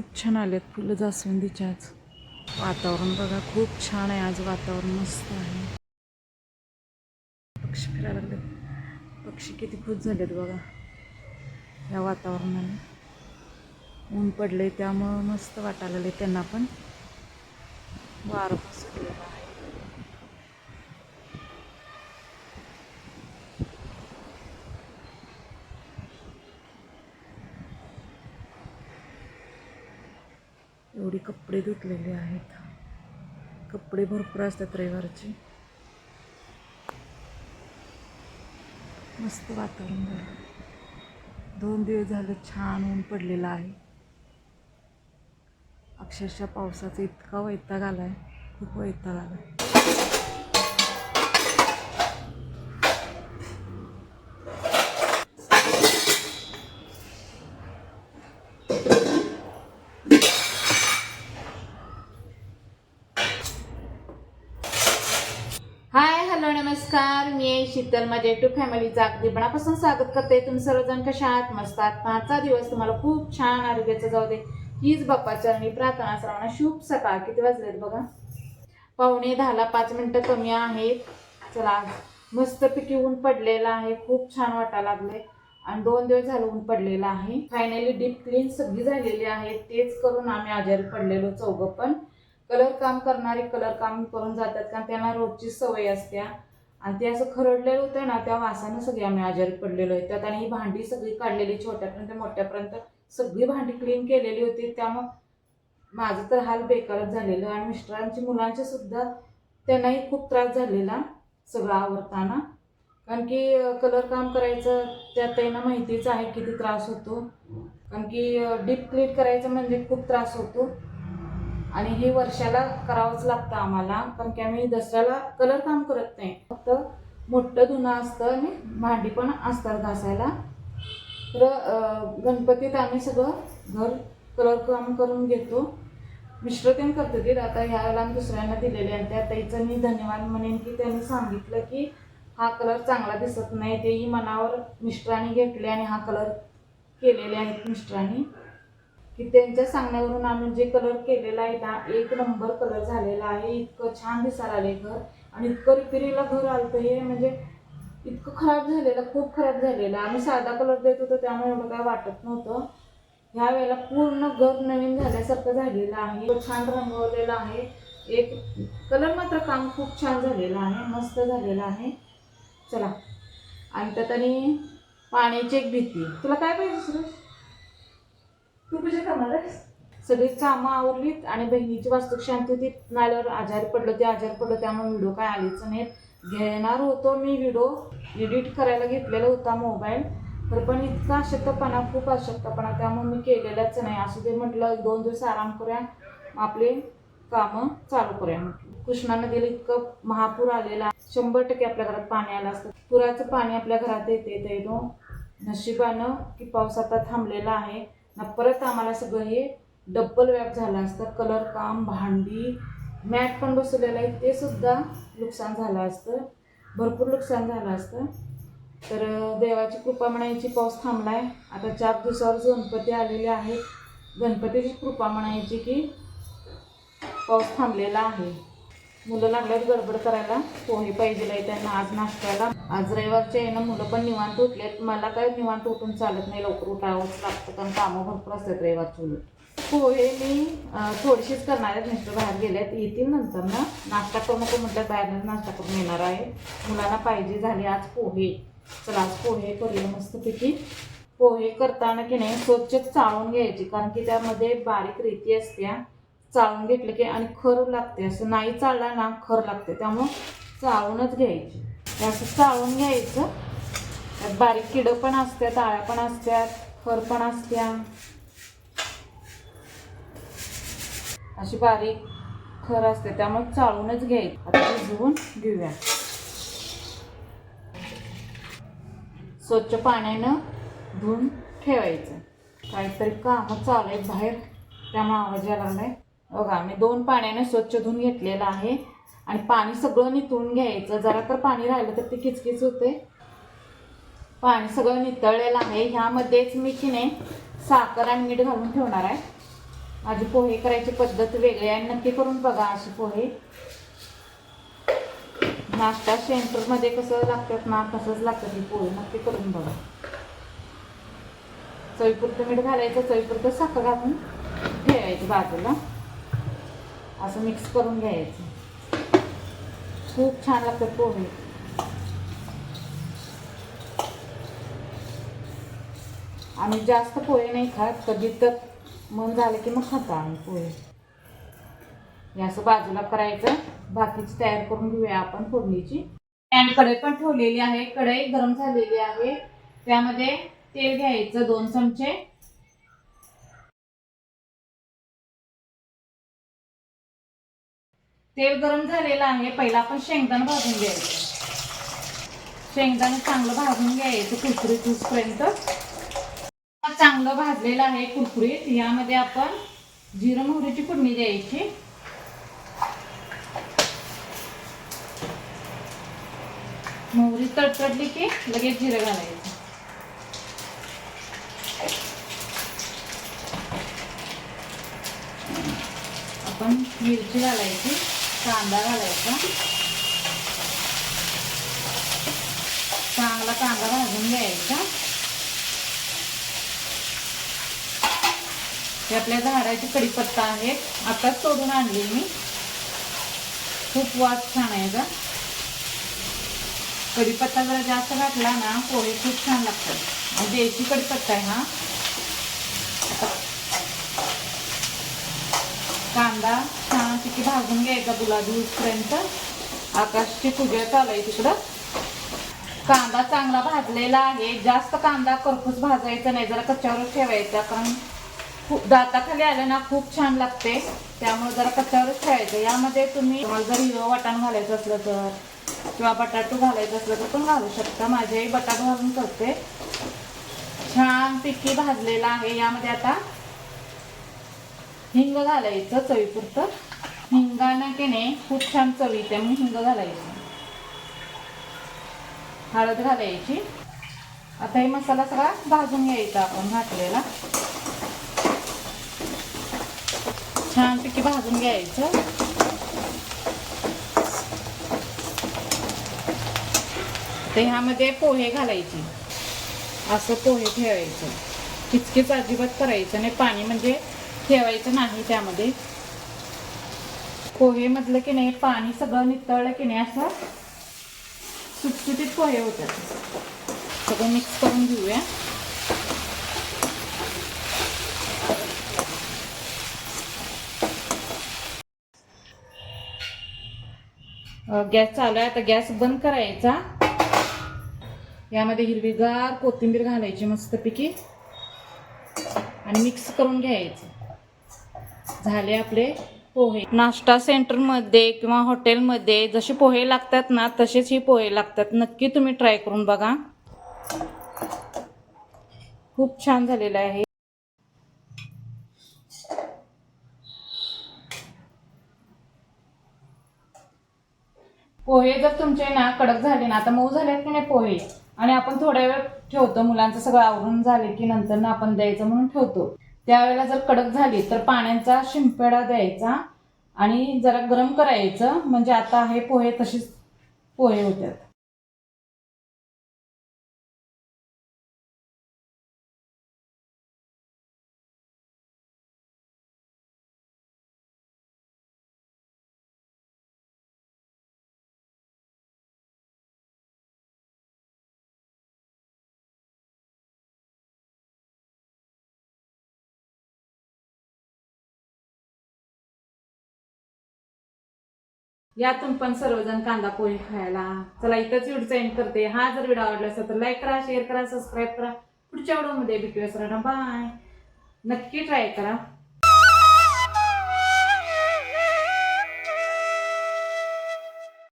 खूप छान आलेत फुलं जास्वंदीची आज वातावरण बघा खूप छान आहे आज वातावरण मस्त आहे. पक्षी फिरायला लागले पक्षी किती खुश झालेत बघा. या वातावरणाने. ऊन पडले त्यामुळं मस्त वाटायला त्यांना पण. वारं पण सुटलेलं एवढी कपडे धुतलेले आहेत. कपडे भरपूर असतात रविवारचे. मस्त वातावरण झालं. दोन दिवस झालं छान ऊन पडलेलं आहे. अक्षरशः पावसाचा इतका वैताग आला आहे खूप वैताग आला आहे हाय हॅलो नमस्कार मी शीतल माझ्या युट्यूब फॅमिलीचा अगदी मनापासून स्वागत करते. तुम्ही सर्वजण कशा आहात? मस्त आहात? आजचा दिवस तुम्हाला खूप छान आरोग्याचा जाऊ दे. हीच बाप्पाच्या मी प्रार्थना श्रावणा. शुभ सकाळ. किती वाजलेत बघा? पावणे दहाला पाच मिनटं कमी आहेत. चला मस्तपैकी ऊन पडलेलं आहे. खूप छान वाटायला लागले आणि दोन दिवस झालं ऊन पडलेलं आहे. फायनली डीप क्लीन सगळी झालेली आहे. तेच करून आम्ही आजारी पडलेलो चौघं पण. कलर काम करणारे कलर काम करून जातात. कारण त्यांना रोजची सवय असत्या आणि ते असं खरडलेलं होतं ना त्या वासानं सगळे आम्ही आजारी पडलेलो आहे. त्यात आणि ही भांडी सगळी काढलेली छोट्यापर्यंत मोठ्यापर्यंत सगळी भांडी क्लीन केलेली होती. त्यामुळं माझं तर हाल बेकारच झालेलं आणि मिस्टरांची मुलांचे सुद्धा त्यांनाही खूप त्रास झालेला सगळं आवरताना. कारण की कलर काम करायचं त्यात त्यांना माहितीच आहे किती त्रास होतो. कारण की डीप क्लीन करायचं म्हणजे खूप त्रास होतो. आणि हे वर्षाला करावंच लागतं आम्हाला कारण की आम्ही दसऱ्याला कलर काम करत नाही. फक्त मोठं धुणं असतं आणि भांडी पण असतात घासायला. तर गणपतीत आम्ही सगळं घर कलर काम करून घेतो. मिश्रतेन करतो ते आता ह्या वेळेला आम्ही दुसऱ्यांना दिलेले आणि त्या ताईचं मी धन्यवाद म्हणेन की त्यांनी सांगितलं की हा कलर चांगला दिसत नाही. तेही मनावर मिस्टरांनी घेतले आणि हा कलर केलेले आहेत मिस्टरांनी. की त्यांच्या सांगण्यावरून आम्ही जे कलर केलेला आहे ना एक नंबर कलर झालेला आहे. इतकं छान दिसायला आले घर. आणि इतकं रिपेरीला घर आलं हे म्हणजे इतकं खराब झालेलं खूप खराब झालेलं. आम्ही साधा कलर देत होतो त्यामुळे एवढं काय वाटत नव्हतं. ह्या वेळेला पूर्ण घर नवीन झाल्यासारखं झालेलं आहे. छान रंगवलेलं आहे. एक कलर मात्र काम खूप छान झालेलं आहे मस्त झालेलं आहे. चला. आणि त्यात आणि पाण्याची एक भीती. तुला काय पाहिजे सुरेश? तू तुझ्या करणार आहेस? सगळी कामं आवरलीत आणि बहिणीची वास्तू शांती होती नाल्यावर आजारी पडलं ते आजारी पडलं त्यामुळे व्हिडिओ काय आलीच नाहीत. घेणार होतो मी व्हिडिओ एडिट करायला घेतलेला होता मोबाईल तर पण इतका अशक्तपणा खूप अशक्तपणा. त्यामुळे मी केलेलाच नाही. असं ते म्हटलं दोन दिवस आराम करूया. आपले कामं चालू करूया कृष्णा नदीला इतकं महापूर आलेला आहे. शंभर टक्के आपल्या घरात पाणी आलं असतं. पुराचं पाणी आपल्या घरात येते ते तो नशिबानं की पाऊस आता थांबलेला आहे. ना परत आम्हाला सगळं हे डब्बल व्याप झालं असतं. कलर काम भांडी मॅट पण बसवलेलं आहे. ते सुद्धा नुकसान झालं असतं. भरपूर नुकसान झालं असतं. तर देवाची कृपा म्हणायची पाऊस थांबलाय. आता चार दिवसावर गणपती आलेले आहेत. गणपतीची कृपा म्हणायची की पाऊस थांबलेला आहे. मुलं लागल्यात गडबड करायला. पोहे पाहिजे त्यांना आज नाश्त्याला. आज रविवारच्या येणं मुलं पण निवांत उठलेत. मला काय निवांत उठून चालत नाही लवकर. उठावंच लागतं कारण कामं भरपूर असतात रविवारची उलट. पोहे मी थोडीशीच करणार आहेत. मिस्टर बाहेर गेलेत. येतील नंतर ना. नाश्ता करू नको म्हटलं बाहेर नाश्ता करून येणार आहे. मुलांना पाहिजे झाले आज पोहे. चला आज पोहे करूया मस्तपैकी. पोहे करताना की नाही स्वच्छ चाळून घ्यायची. कारण की त्यामध्ये बारीक रेती असत्या. चाळून घेतलं की आणि खर लागते असं नाही चाळला ना खर लागते त्यामुळं चाळूनच घ्यायची. असं चाळून घ्यायचं. त्यात बारीक किडं पण असतात आळ्या पण असतात खर पण असत्या. अशी बारीक खर असते त्यामुळे चाळूनच घ्यायची. आता भिजवून घेऊया. स्वच्छ पाण्यानं धुवून ठेवायचं. काहीतरी कामं चालू आहेत बाहेर. त्यामुळे आवाज यायला लागलाय. बघा मी दोन पाण्याने स्वच्छ धुवून घेतलेलं आहे आणि पाणी सगळं नितळून घ्यायचं. जरा तर पाणी राहिलं तर ते किचकिच होते. पाणी सगळं नितळलेलं आहे. ह्यामध्येच मी की नाही साखर आणि मीठ घालून ठेवणार आहे. माझी पोहे करायची पद्धत वेगळी आहे. नक्की करून बघा अशी पोहे. नाश्ता सेंटरमध्ये कसं लागतात ना तसंच लागतात ही पोहे. नक्की करून बघा. चवीपुरतं मीठ घालायचं चवीपुरतं साखर घालून ठेवायचं बाजूला. असं मिक्स करून घ्यायचं. खूप छान लागतं पोहे. आम्ही जास्त पोहे नाही खात कधी तर मन झालं की मग खाता आम्ही पोहे. हे असं बाजूला करायचं. बाकीची तयार करून घेऊया आपण फोडणीची. आणि कढई पण ठेवलेली आहे. कढई गरम झालेली आहे. त्यामध्ये तेल घ्यायचं दोन चमचे. तेल गरम झालेलं आहे. पहिला आपण शेंगदाणा भाजून घ्यायचं. शेंगदाणा चांगलं भाजून घ्यायचं कुरकुरीत होईपर्यंत. चांगलं भाजलेलं आहे कुरकुरीत. यामध्ये आपण जिरं मोहरीची फोडणी द्यायची. मोहरी तडतडली की लगेच जिरं घालायचं. आपण मिरची घालायची. कांदा घालायचा चांगला कांदा भाजून घ्यायचा. हे आपल्या झाडाची कडीपत्ता आहे आताच तोडून आणली मी. खूप वास छान आहे का कढीपत्ता जरा जास्त घातला ना पोहे खूप छान लागतात. म्हणजे देशी कढीपत्ता आहे हा. कांदा. छान तिथे भाजून घ्यायचा गुलाबी होईपर्यंत आकाशची पूजा चालू आहे तिकडं. कांदा चांगला भाजलेला आहे. जास्त कांदा करपूस भाजायचा नाही जरा कच्च्यावरच ठेवायचा. कारण खूप दाताखाली आलं ना खूप छान लागते. त्यामुळे जरा कच्च्यावरच ठेवायचं. यामध्ये तुम्ही जर हिरवं वाटाण घालायचं असलं तर किंवा बटाटू घालायचं असलं तर पण घालू शकता. माझी बटाटू घालून करते. छान पिकी भाजलेला आहे. यामध्ये आता हिंग घालायचं चवीपुरतं. हिंगानं की नाही खूप छान चव येते. म्हणून हिंग घालायचं. हळद घालायची. आता हे मसाला सगळा भाजून घ्यायचा आपण घातलेला छानपैकी भाजून घ्यायचं. तर ह्यामध्ये पोहे घालायचे. असं पोहे ठेवायचं. किचकीच अजिबात करायचं आणि पाणी म्हणजे ठेवायचं नाही त्यामध्ये. पोहे म्हटलं की नाही पाणी सगळं नितळलं की नाही असं सुटसुटीत पोहे होतात. सगळं मिक्स करून घेऊया. गॅस चालू आहे. आता गॅस बंद करायचा. यामध्ये हिरवीगार कोथिंबीर घालायची मस्तपैकी. आणि मिक्स करून घ्यायचं. झाले आपले पोहे. नाश्ता सेंटरमध्ये किंवा हॉटेलमध्ये जसे पोहे लागतात ना तसेच ही पोहे लागतात. नक्की तुम्ही ट्राय करून बघा. खूप छान झालेलं आहे. पोहे जर तुमचे ना कडक झाले ना आता मऊ झाले की नाही पोहे? आणि आपण थोड्या वेळ ठेवतो मुलांचं सगळं आवरून झाले की नंतर ना आपण द्यायचं म्हणून ठेवतो. त्यावेळेला जर कडक झाली तर पाण्याचा शिंपेडा द्यायचा आणि जरा गरम करायचं. म्हणजे आता हे पोहे तसेच पोहे होतात यातून पण सर्वजण कांदा पोहे खायला. चला इथंच व्हिडिओ एंड करते. हा जर व्हिडिओ आवडला असेल तर लाईक करा शेअर करा सबस्क्राईब करा. पुढच्या व्हिडिओमध्ये भेटूया सर बाय नक्की ट्राय करा.